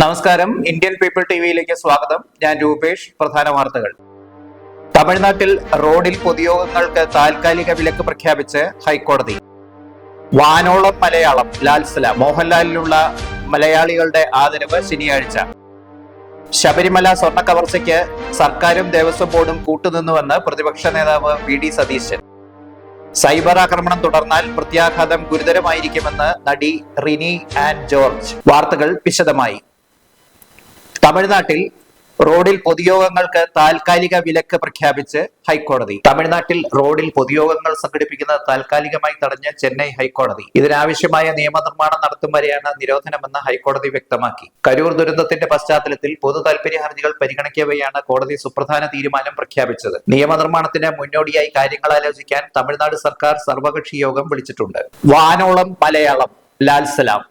നമസ്കാരം. Indian people ടിവിയിലേക്ക് സ്വാഗതം. ഞാൻ രൂപേഷ്. പ്രധാന വാർത്തകൾ. തമിഴ്നാട്ടിൽ റോഡിൽ പൊതുയോഗങ്ങൾക്ക് താൽക്കാലിക വിലക്ക് പ്രഖ്യാപിച്ച് ഹൈക്കോടതി. വാനോളം മലയാളം ലാൽസല മോഹൻലാലിലുള്ള മലയാളികളുടെ ആദരവ് ശനിയാഴ്ച. ശബരിമല സ്വർണ കവർച്ചയ്ക്ക് സർക്കാരും ദേവസ്വം ബോർഡും കൂട്ടുനിന്നുവെന്ന് പ്രതിപക്ഷ നേതാവ് വി ഡി സതീശൻ. സൈബർ ആക്രമണം തുടർന്നാൽ പ്രത്യാഘാതം ഗുരുതരമായിരിക്കുമെന്ന് നടി റിനി ആൻഡ് ജോർജ്. വാർത്തകൾ വിശദമായി. തമിഴ്നാട്ടിൽ റോഡിൽ പൊതുയോഗങ്ങൾക്ക് താൽക്കാലിക വിലക്ക് പ്രഖ്യാപിച്ച് ഹൈക്കോടതി. തമിഴ്നാട്ടിൽ റോഡിൽ പൊതുയോഗങ്ങൾ സംഘടിപ്പിക്കുന്നത് താൽക്കാലികമായി തടഞ്ഞ ചെന്നൈ ഹൈക്കോടതി. ഇതിനാവശ്യമായ നിയമനിർമ്മാണം നടത്തും വരെയാണ് നിരോധനമെന്ന് ഹൈക്കോടതി വ്യക്തമാക്കി. കരൂർ ദുരന്തത്തിന്റെ പശ്ചാത്തലത്തിൽ പൊതു താൽപര്യ ഹർജികൾ പരിഗണിക്കവെയാണ് കോടതി സുപ്രധാന തീരുമാനം പ്രഖ്യാപിച്ചത്. നിയമനിർമ്മാണത്തിന് മുന്നോടിയായി കാര്യങ്ങൾ ആലോചിക്കാൻ തമിഴ്നാട് സർക്കാർ സർവകക്ഷി യോഗം വിളിച്ചിട്ടുണ്ട്. വാനോളം മലയാളം ലാൽ സലാം.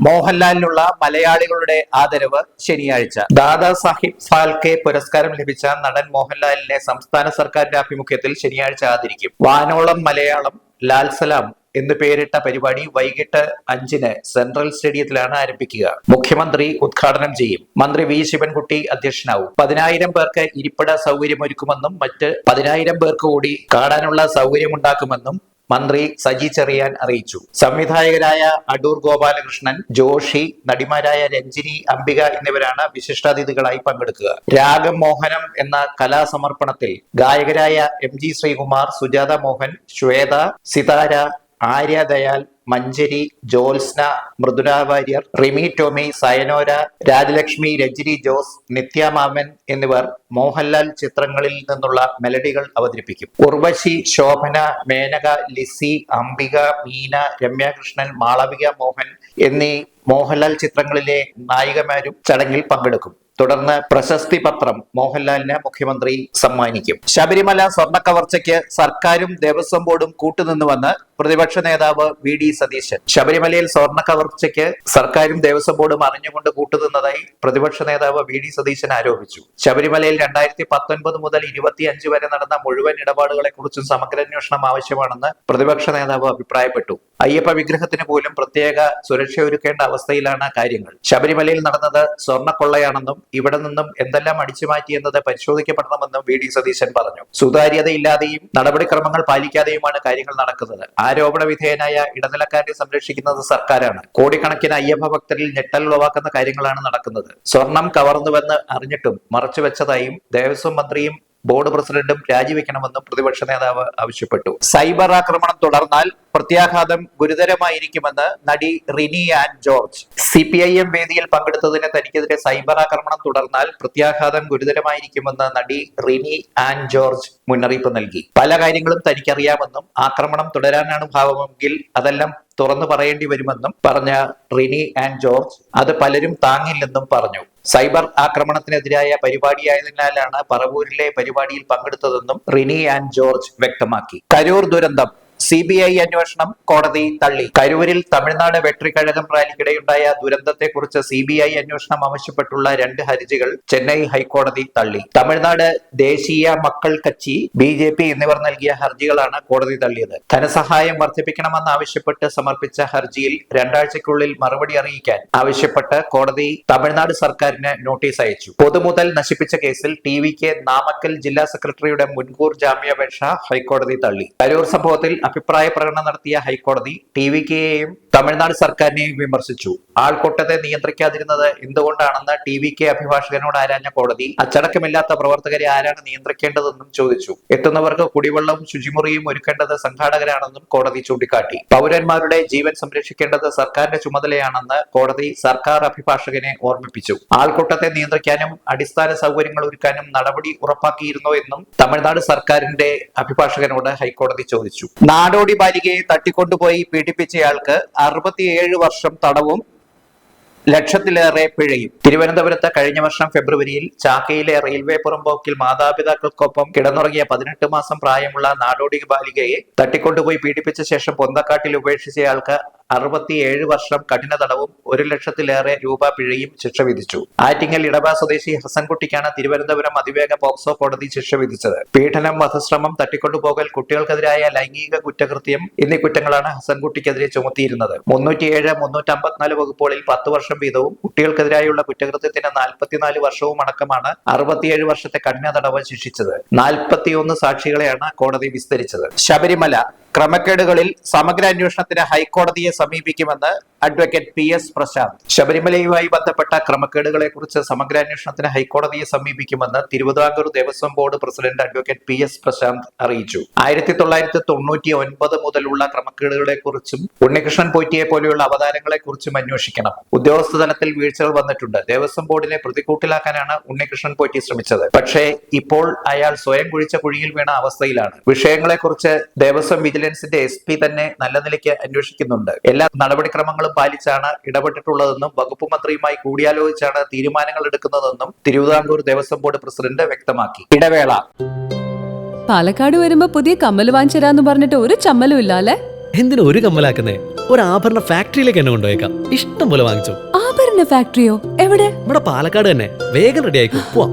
മോഹൻലാലിനുള്ള മലയാളികളുടെ ആദരവ് ശനിയാഴ്ച. ദാദാ സാഹിബ് ഫാൽക്കെ പുരസ്കാരം ലഭിച്ച നടൻ മോഹൻലാലിനെ സംസ്ഥാന സർക്കാരിന്റെ ആഭിമുഖ്യത്തിൽ ശനിയാഴ്ച ആദരിക്കും. വാനോളം മലയാളം ലാൽ സലാം എന്ന് പേരിട്ട പരിപാടി വൈകിട്ട് അഞ്ചിന് സെൻട്രൽ സ്റ്റേഡിയത്തിലാണ് ആരംഭിക്കുക. മുഖ്യമന്ത്രി ഉദ്ഘാടനം ചെയ്യും. മന്ത്രി വി. ശിവൻകുട്ടി അധ്യക്ഷനാവും. പതിനായിരം പേർക്ക് ഇരിപ്പിട സൗകര്യമൊരുക്കുമെന്നും മറ്റ് പതിനായിരം പേർക്ക് കൂടി കാണാനുള്ള സൗകര്യമുണ്ടാക്കുമെന്നും മന്ത്രി സജി ചെറിയാൻ അറിയിച്ചു. സംവിധായകരായ അടൂർ ഗോപാലകൃഷ്ണൻ ജോഷി നടിമാരായ രഞ്ജിനി അംബിക എന്നിവരാണ് വിശിഷ്ടാതിഥികളായി പങ്കെടുക്കുക. രാഗം മോഹനം എന്ന കലാസമർപ്പണത്തിൽ ഗായകരായ എം ജി ശ്രീകുമാർ സുജാത മോഹൻ ശ്വേത സിതാര ആര്യ ദയാൽ മഞ്ജരി ജോത്സ്ന മൃദുല വാര്യർ റിമി ടോമി സയനോര രാജലക്ഷ്മി രഞ്ജിനി ജോസ് നിത്യ മാമൻ എന്നിവർ മോഹൻലാൽ ചിത്രങ്ങളിൽ നിന്നുള്ള മെലഡികൾ അവതരിപ്പിക്കും. ഉർവശി ശോഭന മേനക ലിസി അംബിക മീന രമ്യാകൃഷ്ണൻ മാളവിക മോഹൻ എന്നീ മോഹൻലാൽ ചിത്രങ്ങളിലെ നായികമാരും ചടങ്ങിൽ പങ്കെടുക്കും. തുടർന്ന് പ്രശസ്തി പത്രം മോഹൻലാലിന് മുഖ്യമന്ത്രി സമ്മാനിക്കും. ശബരിമല സ്വർണ കവർച്ചയ്ക്ക് സർക്കാരും ദേവസ്വം ബോർഡും കൂട്ടുനിന്നുവെന്ന് പ്രതിപക്ഷ നേതാവ് വി ഡി സതീശൻ. ശബരിമലയിൽ സ്വർണ കവർച്ചയ്ക്ക് സർക്കാരും ദേവസ്വം ബോർഡും അറിഞ്ഞുകൊണ്ട് കൂട്ടുനിന്നതായി പ്രതിപക്ഷ നേതാവ് വി ഡി സതീശൻ ആരോപിച്ചു. ശബരിമലയിൽ രണ്ടായിരത്തി പത്തൊൻപത് മുതൽ ഇരുപത്തിയഞ്ച് വരെ നടന്ന മുഴുവൻ ഇടപാടുകളെ കുറിച്ചും സമഗ്രാന്വേഷണം ആവശ്യമാണെന്ന് പ്രതിപക്ഷ നേതാവ് അഭിപ്രായപ്പെട്ടു. അയ്യപ്പ വിഗ്രഹത്തിന് പോലും പ്രത്യേക സുരക്ഷ ഒരുക്കേണ്ട അവസ്ഥയിലാണ് കാര്യങ്ങൾ. ശബരിമലയിൽ നടന്നത് സ്വർണക്കൊള്ളയാണെന്നും ഇവിടെ നിന്നും എന്തെല്ലാം അടിച്ചു മാറ്റിയെന്നത് പരിശോധിക്കപ്പെടണമെന്നും വി ഡി സതീശൻ പറഞ്ഞു. സുതാര്യതയില്ലാതെയും നടപടിക്രമങ്ങൾ പാലിക്കാതെയുമാണ് കാര്യങ്ങൾ നടക്കുന്നത്. ആരോപണ വിധേയനായ ഇടനിലക്കാരെ സംരക്ഷിക്കുന്നത് സർക്കാരാണ്. കോടിക്കണക്കിന് അയ്യപ്പ ഭക്തരിൽ ഞെട്ടൽ ഉളവാക്കുന്ന കാര്യങ്ങളാണ് നടക്കുന്നത്. സ്വർണം കവർന്നുവെന്ന് അറിഞ്ഞിട്ടും മറച്ചുവെച്ചതായും ദേവസ്വം മന്ത്രിയും ബോർഡ് പ്രസിഡന്റും രാജിവെക്കണമെന്നും പ്രതിപക്ഷ നേതാവ് ആവശ്യപ്പെട്ടു. സൈബർ ആക്രമണം തുടർന്നാൽ പ്രത്യാഘാതം ഗുരുതരമായിരിക്കുമെന്ന് നടി Rini Ann George. C P I M വേദിയിൽ പങ്കെടുത്തതിന് തനിക്കെതിരെ സൈബർ ആക്രമണം തുടർന്നാൽ പ്രത്യാഘാതം ഗുരുതരമായിരിക്കുമെന്ന് നടി റിനി ആൻഡ് ജോർജ് മുന്നറിയിപ്പ് നൽകി. പല കാര്യങ്ങളും തനിക്കറിയാമെന്നും ആക്രമണം തുടരാനാണ് ഭാവമെങ്കിൽ അതെല്ലാം തുറന്നു പറയേണ്ടി വരുമെന്നും പറഞ്ഞ റിനി ആൻഡ് ജോർജ് അത് പലരും താങ്ങില്ലെന്നും പറഞ്ഞു. സൈബർ ആക്രമണത്തിനെതിരായ പരിപാടിയായതിനാലാണ് പറവൂരിലെ പരിപാടിയിൽ പങ്കെടുത്തതെന്നും റിനി ആൻഡ് ജോർജ് വ്യക്തമാക്കി. കരൂർ ദുരന്തം. സി ബി ഐ അന്വേഷണം കോടതി തള്ളി. കരൂരിൽ തമിഴ്നാട് വെട്രിക്കഴകം റാലിക്കിടെയുണ്ടായ ദുരന്തത്തെക്കുറിച്ച് സി ബി ഐ അന്വേഷണം ആവശ്യപ്പെട്ടുള്ള രണ്ട് ഹർജികൾ ചെന്നൈ ഹൈക്കോടതി തള്ളി. തമിഴ്നാട് ദേശീയ മക്കൾ കച്ചി ബി ജെ പി എന്നിവർ നൽകിയ ഹർജികളാണ് കോടതി തള്ളിയത്. ധനസഹായം വർദ്ധിപ്പിക്കണമെന്നാവശ്യപ്പെട്ട് സമർപ്പിച്ച ഹർജിയിൽ രണ്ടാഴ്ചയ്ക്കുള്ളിൽ മറുപടി അറിയിക്കാൻ ആവശ്യപ്പെട്ട് കോടതി തമിഴ്നാട് സർക്കാരിന് നോട്ടീസ് അയച്ചു. പൊതുമുതൽ നശിപ്പിച്ച കേസിൽ ടി വിക്ക് നാമക്കൽ ജില്ലാ സെക്രട്ടറിയുടെ മുൻകൂർ ജാമ്യാപേക്ഷ ഹൈക്കോടതി തള്ളി. കരൂർ സംഭവത്തിൽ അഭിപ്രായ പ്രകടനം നടത്തിയ ഹൈക്കോടതി ടി വി കെയെയും തമിഴ്നാട് സർക്കാരിനെയും വിമർശിച്ചു. ആൾക്കൂട്ടത്തെ നിയന്ത്രിക്കാതിരുന്നത് എന്തുകൊണ്ടാണെന്ന് ടി വി കെ അഭിഭാഷകനോട് ആരാഞ്ഞ കോടതി അച്ചടക്കമില്ലാത്ത പ്രവർത്തകരെ ആരാണ് നിയന്ത്രിക്കേണ്ടതെന്നും ചോദിച്ചു. എത്തുന്നവർക്ക് കുടിവെള്ളവും ശുചിമുറിയും ഒരുക്കേണ്ടത് സംഘാടകരാണെന്നും കോടതി ചൂണ്ടിക്കാട്ടി. പൗരന്മാരുടെ ജീവൻ സംരക്ഷിക്കേണ്ടത് സർക്കാരിന്റെ ചുമതലയാണെന്ന് കോടതി സർക്കാർ അഭിഭാഷകനെ ഓർമ്മിപ്പിച്ചു. ആൾക്കൂട്ടത്തെ നിയന്ത്രിക്കാനും അടിസ്ഥാന സൗകര്യങ്ങൾ ഒരുക്കാനും നടപടി ഉറപ്പാക്കിയിരുന്നോ എന്നും തമിഴ്നാട് സർക്കാരിന്റെ അഭിഭാഷകനോട് ഹൈക്കോടതി ചോദിച്ചു. നാടോടി ബാലികയെ തട്ടിക്കൊണ്ടുപോയി പീഡിപ്പിച്ചയാൾക്ക് അറുപത്തിയേഴ് വർഷം തടവും ലക്ഷത്തിലേറെ പിഴയും. തിരുവനന്തപുരത്ത് കഴിഞ്ഞ വർഷം ഫെബ്രുവരിയിൽ ചാക്കയിലെ റെയിൽവേ പുറമ്പോക്കിൽ മാതാപിതാക്കൾക്കൊപ്പം കിടന്നുറങ്ങിയ പതിനെട്ട് മാസം പ്രായമുള്ള നാടോടി ബാലികയെ തട്ടിക്കൊണ്ടുപോയി പീഡിപ്പിച്ച ശേഷം പൊന്തക്കാട്ടിൽ ഉപേക്ഷിച്ചയാൾക്ക് അറുപത്തിയേഴ് വർഷം കഠിന തടവും ഒരു ലക്ഷത്തിലേറെ രൂപ പിഴയും ശിക്ഷ വിധിച്ചു. ആറ്റിങ്ങൽ ഇടവ സ്വദേശി ഹസൻകുട്ടിക്കാണ് തിരുവനന്തപുരം അതിവേഗ പോക്സോ കോടതി ശിക്ഷ വിധിച്ചത്. പീഡനം വധശ്രമം തട്ടിക്കൊണ്ടുപോകൽ കുട്ടികൾക്കെതിരായ ലൈംഗിക കുറ്റകൃത്യം എന്നീ കുറ്റങ്ങളാണ് ഹസൻകുട്ടിക്കെതിരെ ചുമത്തിയിരുന്നത്. മുന്നൂറ്റിയേഴ് മുന്നൂറ്റി അമ്പത്തിനാല് വകുപ്പുകളിൽ പത്ത് വർഷം വീതവും കുട്ടികൾക്കെതിരായുള്ള കുറ്റകൃത്യത്തിന് നാൽപ്പത്തിനാല് വർഷവും അടക്കമാണ് അറുപത്തിയേഴ് വർഷത്തെ കഠിന തടവ് ശിക്ഷിച്ചത്. നാൽപ്പത്തിയൊന്ന് സാക്ഷികളെയാണ് കോടതി വിസ്തരിച്ചത്. ശബരിമല ക്രമക്കേടുകളിൽ സമഗ്ര അന്വേഷണത്തിന് ഹൈക്കോടതിയെ സമീപിക്കുമെന്ന് അഡ്വക്കേറ്റ് പി എസ് പ്രശാന്ത്. ശബരിമലയുമായി ബന്ധപ്പെട്ട ക്രമക്കേടുകളെ കുറിച്ച് സമഗ്ര അന്വേഷണത്തിന് ഹൈക്കോടതിയെ സമീപിക്കുമെന്ന് Thiruvithamkoor Devaswom board president advocate P S Prasanth അറിയിച്ചു. ആയിരത്തി തൊള്ളായിരത്തി തൊണ്ണൂറ്റി ഒൻപത് മുതലുള്ള ക്രമക്കേടുകളെ കുറിച്ചും ഉണ്ണികൃഷ്ണൻ പോറ്റിയെ പോലെയുള്ള അവതാരങ്ങളെ കുറിച്ചും അന്വേഷിക്കണം. ഉദ്യോഗസ്ഥ തലത്തിൽ വീഴ്ചകൾ വന്നിട്ടുണ്ട്. ദേവസ്വം ബോർഡിനെ പ്രതികൂട്ടിലാക്കാനാണ് ഉണ്ണികൃഷ്ണൻ പോറ്റി ശ്രമിച്ചത്. പക്ഷേ ഇപ്പോൾ അയാൾ സ്വയം കുഴിച്ച കുഴിയിൽ വീണ അവസ്ഥയിലാണ്. വിഷയങ്ങളെക്കുറിച്ച് ദേവസ്വം വിജിലൻസിന്റെ എസ് പി തന്നെ നല്ല നിലയ്ക്ക് അന്വേഷിക്കുന്നുണ്ട്. എല്ലാ നടപടിക്രമങ്ങളും പാലിച്ചാണ് ഇടപെട്ടിട്ടുള്ളതെന്നും വകുപ്പ് മന്ത്രിയുമായി കൂടിയാലോചിച്ചാണ് തീരുമാനങ്ങൾ എടുക്കുന്നതെന്നും തിരുവിതാംകൂർ ദേവസ്വം ബോർഡ് പ്രസിഡന്റ് വ്യക്തമാക്കി. ഇടവേള. പാലക്കാട് വരുമ്പോ പുതിയ കമ്മൽ വാങ്ങിച്ചരാന്ന് പറഞ്ഞിട്ട് ഒരു ചമ്മലും ഇല്ല എന്തിനാ എന്തിനു ഒരു കമ്മലാക്കുന്നേ? ഒരു ആഭരണ ഫാക്ടറിയിലേക്ക് എന്നെ കൊണ്ടുപോയേക്കാം. ഇഷ്ടം പോലെ വാങ്ങിച്ചു. ആഭരണ ഫാക്ടറിയോ? എവിടെ? ഇവിടെ പാലക്കാട് തന്നെ. വേഗം റെഡി ആയിക്കോ. പോവാം.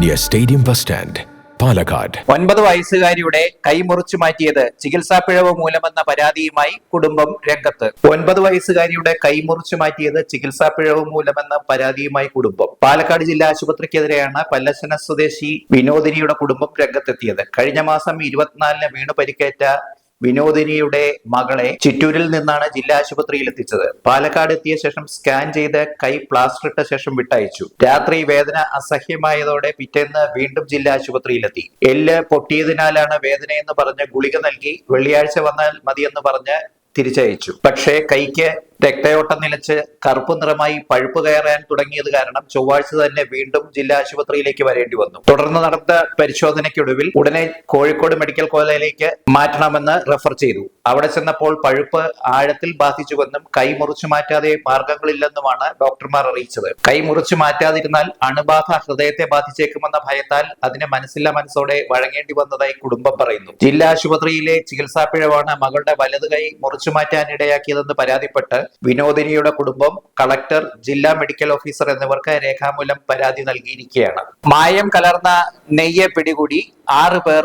near stadium bus stand Palakkad ഒൻപത് വയസ്സുകാരിയുടെ കൈമുറിച്ചു മാറ്റിയത് ചികിത്സാ പിഴവ് മൂലമെന്ന പരാതിയുമായി കുടുംബം രംഗത്ത്. ഒൻപത് വയസ്സുകാരിയുടെ കൈമുറിച്ചു മാറ്റിയത് ചികിത്സാ പിഴവ് മൂലമെന്ന പരാതിയുമായി കുടുംബം. പാലക്കാട് ജില്ലാ ആശുപത്രിക്കെതിരെയാണ് പല്ലശന സ്വദേശി വിനോദിനിയുടെ കുടുംബം രംഗത്തെത്തിയത്. കഴിഞ്ഞ മാസം ഇരുപത്തിനാലിന് വീണു പരിക്കേറ്റ വിനോദിനിയുടെ മകളെ ചിറ്റൂരിൽ നിന്നാണ് ജില്ലാ ആശുപത്രിയിൽ എത്തിച്ചത്. പാലക്കാട് എത്തിയ ശേഷം സ്കാൻ ചെയ്ത് കൈ പ്ലാസ്റ്റർ ഇട്ട ശേഷം വിട്ടയച്ചു. രാത്രി വേദന അസഹ്യമായതോടെ പിറ്റേന്ന് വീണ്ടും ജില്ലാ ആശുപത്രിയിലെത്തി. എല്ല് പൊട്ടിയതിനാലാണ് വേദനയെന്ന് പറഞ്ഞ് ഗുളിക നൽകി വെള്ളിയാഴ്ച വന്നാൽ മതിയെന്ന് പറഞ്ഞ് തിരിച്ചയച്ചു. പക്ഷേ കൈക്ക് രക്തയോട്ടം നിലച്ച് കറുപ്പ് നിറമായി പഴുപ്പ് കയറാൻ തുടങ്ങിയത് കാരണം ചൊവ്വാഴ്ച തന്നെ വീണ്ടും ജില്ലാ ആശുപത്രിയിലേക്ക് വരേണ്ടി വന്നു. തുടർന്ന് നടത്ത പരിശോധനയ്ക്കൊടുവിൽ ഉടനെ കോഴിക്കോട് മെഡിക്കൽ കോളേജിലേക്ക് മാറ്റണമെന്ന് റെഫർ ചെയ്തു. അവിടെ ചെന്നപ്പോൾ പഴുപ്പ് ആഴത്തിൽ ബാധിച്ചുവെന്നും കൈ മുറിച്ചു മാറ്റാതെ മാർഗങ്ങളില്ലെന്നുമാണ് ഡോക്ടർമാർ അറിയിച്ചത്. കൈ മുറിച്ചു മാറ്റാതിരുന്നാൽ അണുബാധ ഹൃദയത്തെ ബാധിച്ചേക്കുമെന്ന ഭയത്താൽ അതിന് മനസ്സില്ല മനസ്സോടെ വഴങ്ങേണ്ടി വന്നതായി കുടുംബം പറയുന്നു. ജില്ലാ ആശുപത്രിയിലെ ചികിത്സാ പിഴവാണ് മകളുടെ വലത് കൈ മുറിച്ചു മാറ്റാനിടയാക്കിയതെന്ന് പരാതിപ്പെട്ട് വിനോദിനിയുടെ കുടുംബം കളക്ടർ ജില്ലാ മെഡിക്കൽ ഓഫീസർ എന്നിവർക്ക് രേഖാമൂലം പരാതി നൽകിയിരിക്കുകയാണ്. മായം കലർന്ന നെയ്യെ പിടികൂടി ആറ് പേർ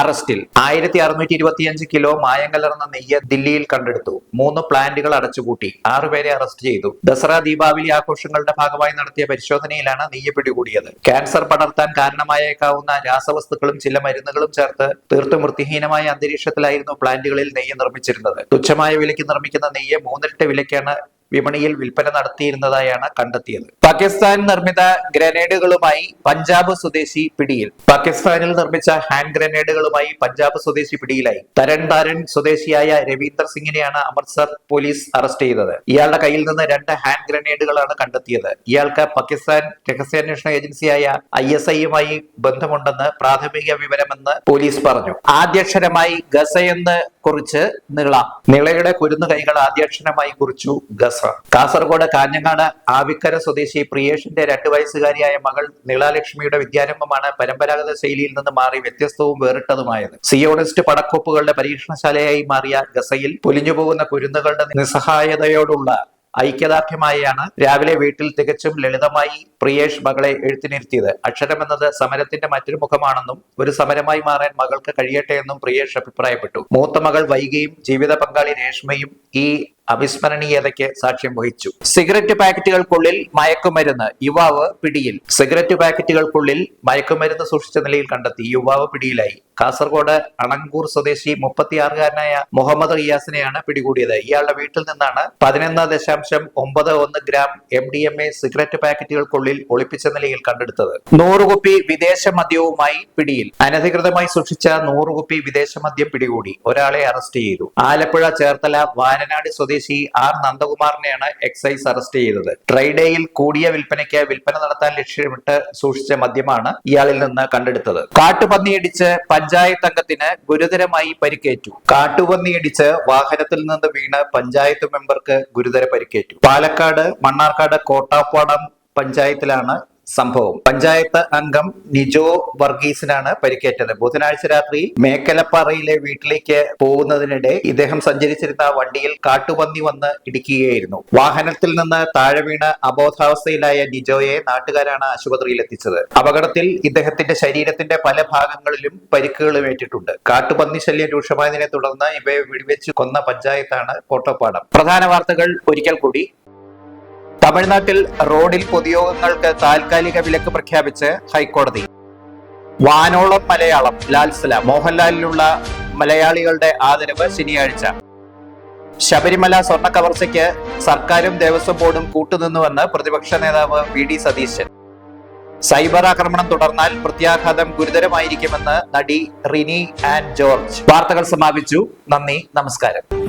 അറസ്റ്റിൽ. ആയിരത്തി അറുന്നൂറ്റി ഇരുപത്തിയഞ്ച് കിലോ മായം കലർന്ന നെയ്യ് ദില്ലിയിൽ കണ്ടെടുത്തു. മൂന്ന് പ്ലാന്റുകൾ അടച്ചുപൂട്ടി. ആറുപേരെ അറസ്റ്റ് ചെയ്തു. ദസറ ദീപാവലി ആഘോഷങ്ങളുടെ ഭാഗമായി നടത്തിയ പരിശോധനയിലാണ് നെയ്യ് പിടികൂടിയത്. ക്യാൻസർ പടർത്താൻ കാരണമായേക്കാവുന്ന രാസവസ്തുക്കളും ചില മരുന്നുകളും ചേർത്ത് തീർത്തും വൃത്തിഹീനമായ അന്തരീക്ഷത്തിലായിരുന്നു പ്ലാന്റുകളിൽ നെയ്യ് നിർമ്മിച്ചിരുന്നത്. തുച്ഛമായ വിലയ്ക്ക് നിർമ്മിക്കുന്ന നെയ്യ് മൂന്നിരട്ട വിലയ്ക്കാണ് വിപണിയിൽ വിൽപ്പന നടത്തിയിരുന്നതായാണ് കണ്ടെത്തിയത്. പാകിസ്ഥാൻ നിർമ്മിത ഗ്രനേഡുകളുമായി പഞ്ചാബ് സ്വദേശി പിടിയിൽ. പാകിസ്ഥാനിൽ നിർമ്മിച്ച ഹാൻഡ് ഗ്രനേഡുകളുമായി പഞ്ചാബ് സ്വദേശി പിടിയിലായി. തരൺ താരൻ സ്വദേശിയായ രവീന്ദർ സിംഗിനെയാണ് അമൃത്സർ പോലീസ് അറസ്റ്റ് ചെയ്തത്. ഇയാളുടെ കയ്യിൽ നിന്ന് രണ്ട് ഹാൻഡ് ഗ്രനേഡുകളാണ് കണ്ടെത്തിയത്. ഇയാൾക്ക് പാകിസ്ഥാൻ രഹസ്യാന്വേഷണ ഏജൻസിയായ ഐ എസ് ഐയുമായി ബന്ധമുണ്ടെന്ന് പ്രാഥമിക വിവരമെന്ന് പോലീസ് പറഞ്ഞു. ആദ്യാക്ഷരമായി ഗസ എന്ന് കുറിച്ച് നിള. നിളയുടെ കുരുന്നു കൈകൾ ആദ്യാക്ഷരമായി കുറിച്ചു ഗസ. കാസർഗോഡ് കാഞ്ഞങ്ങാട് ആവിക്കര സ്വദേശി പ്രിയേഷിന്റെ രണ്ടു വയസ്സുകാരിയായ മകൾ നിളാലക്ഷ്മിയുടെ വിദ്യാരംഭമാണ് പരമ്പരാഗത ശൈലിയിൽ നിന്ന് മാറി വ്യത്യസ്തവും വേറിട്ടതുമായത്. സിയോണിസ്റ്റ് പടക്കോപ്പുകളുടെ പരീക്ഷണശാലയായി മാറിയ ഗസയിൽ പൊലിഞ്ഞുപോകുന്ന കുരുന്നുകളുടെ നിസ്സഹായതയോടുള്ള ഐക്യദാർഢ്യമായാണ് രാവിലെ വീട്ടിൽ തികച്ചും ലളിതമായി പ്രിയേഷ് മകളെ എഴുത്തിനിരുത്തിയത്. അക്ഷരമെന്നത് സമരത്തിന്റെ മറ്റൊരു മുഖമാണെന്നും ഒരു സമരമായി മാറാൻ മകൾക്ക് കഴിയട്ടെ എന്നും പ്രിയേഷ് അഭിപ്രായപ്പെട്ടു. മൂത്ത മകൾ വൈകിയും ജീവിത പങ്കാളി രേഷ്മയും ഈ അവിസ്മരണീയതയ്ക്ക് സാക്ഷ്യം വഹിച്ചു. സിഗരറ്റ് പാക്കറ്റുകൾക്കുള്ളിൽ മയക്കുമരുന്ന് യുവാവ് പിടിയിൽ. സിഗരറ്റ് പാക്കറ്റുകൾക്കുള്ളിൽ മയക്കുമരുന്ന് സൂക്ഷിച്ച നിലയിൽ കണ്ടെത്തി. യുവാവ് പിടിയിലായി. കാസർഗോഡ് അണങ്കൂർ സ്വദേശി മുപ്പത്തിയാറുകാരനായ മുഹമ്മദ് റിയാസിനെയാണ് പിടികൂടിയത്. ഇയാളുടെ വീട്ടിൽ നിന്നാണ് പതിനൊന്ന് ദശാംശം ഒമ്പത് ഒന്ന് gram M D M A cigarette പാക്കറ്റുകൾക്കുള്ളിൽ ഒളിപ്പിച്ച നിലയിൽ കണ്ടെടുത്തത്. നൂറ് കുപ്പി വിദേശ മദ്യവുമായി പിടിയിൽ. അനധികൃതമായി സൂക്ഷിച്ച നൂറ് കുപ്പി വിദേശ മദ്യം പിടികൂടി. ഒരാളെ അറസ്റ്റ് ചെയ്തു. ആലപ്പുഴ ചേർത്തല വാനനാട് സ്വദേശി ആർ നന്ദകുമാറിനെയാണ് എക്സൈസ് അറസ്റ്റ് ചെയ്തത്. ട്രൈഡേയിൽ കൂടിയ വിൽപ്പനയ്ക്ക് വിൽപ്പന നടത്താൻ ലക്ഷ്യമിട്ട് സൂക്ഷിച്ച മദ്യമാണ് ഇയാളിൽ നിന്ന് കണ്ടെടുത്തത്. കാട്ടുപന്നിയിടിച്ച് പഞ്ചായത്ത് അംഗത്തിന് ഗുരുതരമായി പരിക്കേറ്റു. കാട്ടുപന്നിയിടിച്ച് വാഹനത്തിൽ നിന്ന് വീണ് പഞ്ചായത്ത് മെമ്പർക്ക് ഗുരുതര പരിക്കേറ്റു. പാലക്കാട് മണ്ണാർക്കാട് കോട്ടാപ്പാടം പഞ്ചായത്തിലാണ് സംഭവം. പഞ്ചായത്ത് അംഗം നിജോ വർഗീസിനാണ് പരിക്കേറ്റത്. ബുധനാഴ്ച രാത്രി മേക്കലപ്പാറയിലെ വീട്ടിലേക്ക് പോകുന്നതിനിടെ ഇദ്ദേഹം സഞ്ചരിച്ചിരുന്ന വണ്ടിയിൽ കാട്ടുപന്നി വന്ന് ഇടിക്കുകയായിരുന്നു. വാഹനത്തിൽ നിന്ന് താഴെ വീണ് അബോധാവസ്ഥയിലായ നിജോയെ നാട്ടുകാരാണ് ആശുപത്രിയിൽ എത്തിച്ചത് അപകടത്തിൽ ഇദ്ദേഹത്തിന്റെ ശരീരത്തിന്റെ പല ഭാഗങ്ങളിലും പരിക്കുകളും ഏറ്റിട്ടുണ്ട്. കാട്ടുപന്നി ശല്യം രൂക്ഷമായതിനെ തുടർന്ന് ഇവയെ വെടിവെച്ച് കൊന്ന പഞ്ചായത്താണ് കോട്ടപ്പാടം. പ്രധാന വാർത്തകൾ ഒരിക്കൽ കൂടി. തമിഴ്നാട്ടിൽ റോഡിൽ പൊതുയോഗങ്ങൾക്ക് താൽക്കാലിക വിലക്ക് പ്രഖ്യാപിച്ച് ഹൈക്കോടതി. വാനോളം മലയാളം ലാൽസല മോഹൻലാലിലുള്ള മലയാളികളുടെ ആദരവ് ശനിയാഴ്ച. ശബരിമല സ്വർണ കവർച്ചയ്ക്ക് സർക്കാരും ദേവസ്വം ബോർഡും കൂട്ടുനിന്നുവെന്ന് പ്രതിപക്ഷ നേതാവ് വി ഡി സതീശൻ. സൈബർ ആക്രമണം തുടർന്നാൽ പ്രത്യാഘാതം ഗുരുതരമായിരിക്കുമെന്ന് നടി റിനി ആൻഡ് ജോർജ്. വാർത്തകൾ സമാപിച്ചു. നന്ദി നമസ്കാരം.